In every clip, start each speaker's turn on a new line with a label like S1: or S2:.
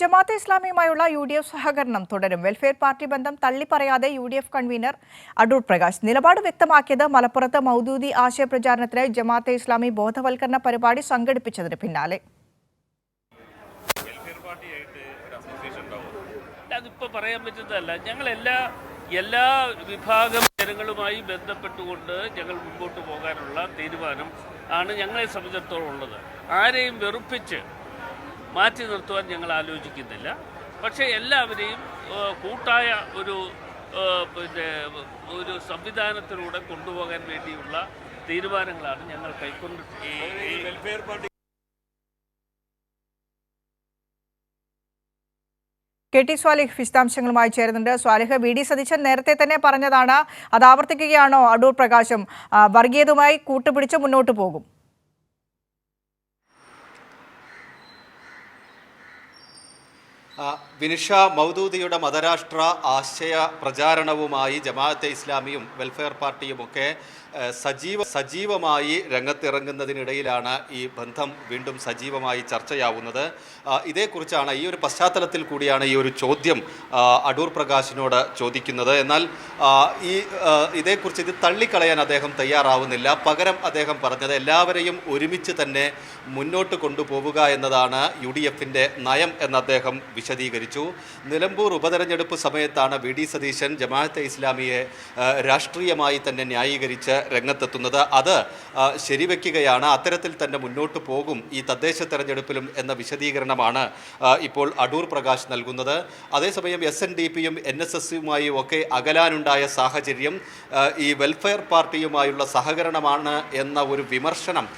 S1: ജമാഅത്തെ ഇസ്ലാമിയുമായുള്ള U D F സഹകരണം തുടരും. വെൽഫെയർ പാർട്ടി ബന്ധം തള്ളിപ്പറയാതെ U D F convener Adoor Prakash. നിലപാട് വ്യക്തമാക്കിയത് മലപ്പുറത്ത് മൗദൂദി ആശയപ്രചാരണത്തിന് ജമാഅത്തെ ഇസ്ലാമി ബോധവൽക്കരണ പരിപാടി സംഘടിപ്പിച്ചതിന് പിന്നാലെ.
S2: അതിപ്പോ പറയാൻ പറ്റുന്നതല്ല. ഞങ്ങൾ എല്ലാ എല്ലാ വിഭാഗം ജനങ്ങളുമായി ബന്ധപ്പെട്ടുകൊണ്ട് ഞങ്ങൾ മുമ്പോട്ട് പോകാനുള്ള തീരുമാനം ആണ് ഞങ്ങളെ സംബന്ധിച്ചിടത്തോളം ഉള്ളത്. ആരെയും വെറുപ്പിച്ച് മാറ്റി നിർത്തുവാൻ ഞങ്ങൾ ആലോചിക്കുന്നില്ല. പക്ഷേ എല്ലാവരെയും കൂട്ടായ ഒരു പിന്നെ ഒരു സംവിധാനത്തിലൂടെ കൊണ്ടുപോകാൻ വേണ്ടിയുള്ള തീരുമാനങ്ങളാണ് ഞങ്ങൾ കൈക്കൊണ്ട് welfare party
S1: K T Swalih വിശദാംശങ്ങളുമായി ചേരുന്നുണ്ട്. സ്വാലിഹ് വി ഡി സതീശൻ നേരത്തെ തന്നെ പറഞ്ഞതാണ് അത് ആവർത്തിക്കുകയാണോ അടൂർ പ്രകാശും? വർഗീയതുമായി കൂട്ടുപിടിച്ച് മുന്നോട്ട് പോകും.
S3: വിനിഷ മൗദൂദിയുടെ മതരാഷ്ട്ര ആശയ പ്രചാരണവുമായി ജമാഅത്തെ ഇസ്ലാമിയും വെൽഫെയർ പാർട്ടിയുമൊക്കെ സജീവ സജീവമായി രംഗത്തിറങ്ങുന്നതിനിടയിലാണ് ഈ ബന്ധം വീണ്ടും സജീവമായി ചർച്ചയാവുന്നത്. ഇതേക്കുറിച്ചാണ് ഈ ഒരു പശ്ചാത്തലത്തിൽ കൂടിയാണ് ഈ ഒരു ചോദ്യം അടൂർ പ്രകാശിനോട് ചോദിക്കുന്നത്. എന്നാൽ ഈ ഇതേക്കുറിച്ച് ഇത് തള്ളിക്കളയാൻ അദ്ദേഹം തയ്യാറാവുന്നില്ല. പകരം അദ്ദേഹം പറഞ്ഞത് എല്ലാവരെയും ഒരുമിച്ച് തന്നെ മുന്നോട്ട് കൊണ്ടുപോവുക എന്നതാണ് യു ഡി എഫിന്റെ നയം എന്ന് അദ്ദേഹം വിശദീകരിച്ചു. നിലമ്പൂർ ഉപതെരഞ്ഞെടുപ്പ് സമയത്താണ് വി ഡി സതീശൻ ജമാഅത്തെ ഇസ്ലാമിയെ രാഷ്ട്രീയമായി തന്നെ ന്യായീകരിച്ച് രംഗത്തെത്തുന്നത്. അത് ശരിവെക്കുകയാണ്. അത്തരത്തിൽ തന്നെ മുന്നോട്ട് പോകും ഈ തദ്ദേശ തെരഞ്ഞെടുപ്പിലും എന്ന വിശദീകരണമാണ് ഇപ്പോൾ അടൂർ പ്രകാശ് നൽകുന്നത്. അതേസമയം എസ് എൻ ഡി പിയും എൻ എസ് ഒക്കെ അകലാനുണ്ടായ സാഹചര്യം ഈ വെൽഫെയർ പാർട്ടിയുമായുള്ള സഹകരണമാണ് എന്ന ഒരു വിമർശനം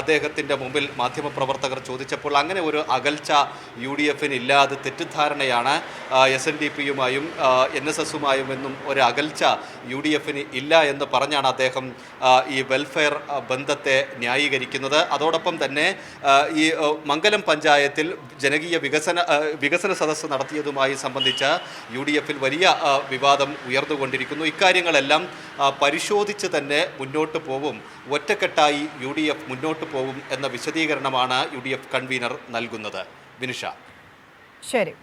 S3: അദ്ദേഹത്തിന്റെ മുമ്പിൽ മാധ്യമപ്രവർത്തകർ ചോദിച്ചപ്പോൾ അങ്ങനെ ഒരു അകൽച്ച യു ഡി എഫിന് ഇല്ലാതെ തെറ്റിദ്ധാരണയാണ് എസ് എൻ ഡി പിയുമായും എൻ എസ് എസുമായും എന്നും ഒരു അകൽച്ച യു ഡി എഫിന് ഇല്ല എന്ന് പറഞ്ഞാണ് അദ്ദേഹം ഈ വെൽഫെയർ ബന്ധത്തെ ന്യായീകരിക്കുന്നത്. അതോടൊപ്പം തന്നെ ഈ മംഗലം പഞ്ചായത്തിൽ ജനകീയ വികസന വികസന സദസ്സ് നടത്തിയതുമായി സംബന്ധിച്ച യു ഡി എഫിൽ വലിയ വിവാദം ഉയർന്നുകൊണ്ടിരിക്കുന്നു. ഇക്കാര്യങ്ങളെല്ലാം പരിശോധിച്ച് തന്നെ മുന്നോട്ട് പോകും ഒറ്റക്കെട്ടായി യു ഡി എഫ് മുന്നോട്ട് പോകും എന്ന വിശദീകരണമാണ് യു ഡി എഫ് കൺവീനർ നൽകുന്നത്. വിനിഷ
S1: ശരി.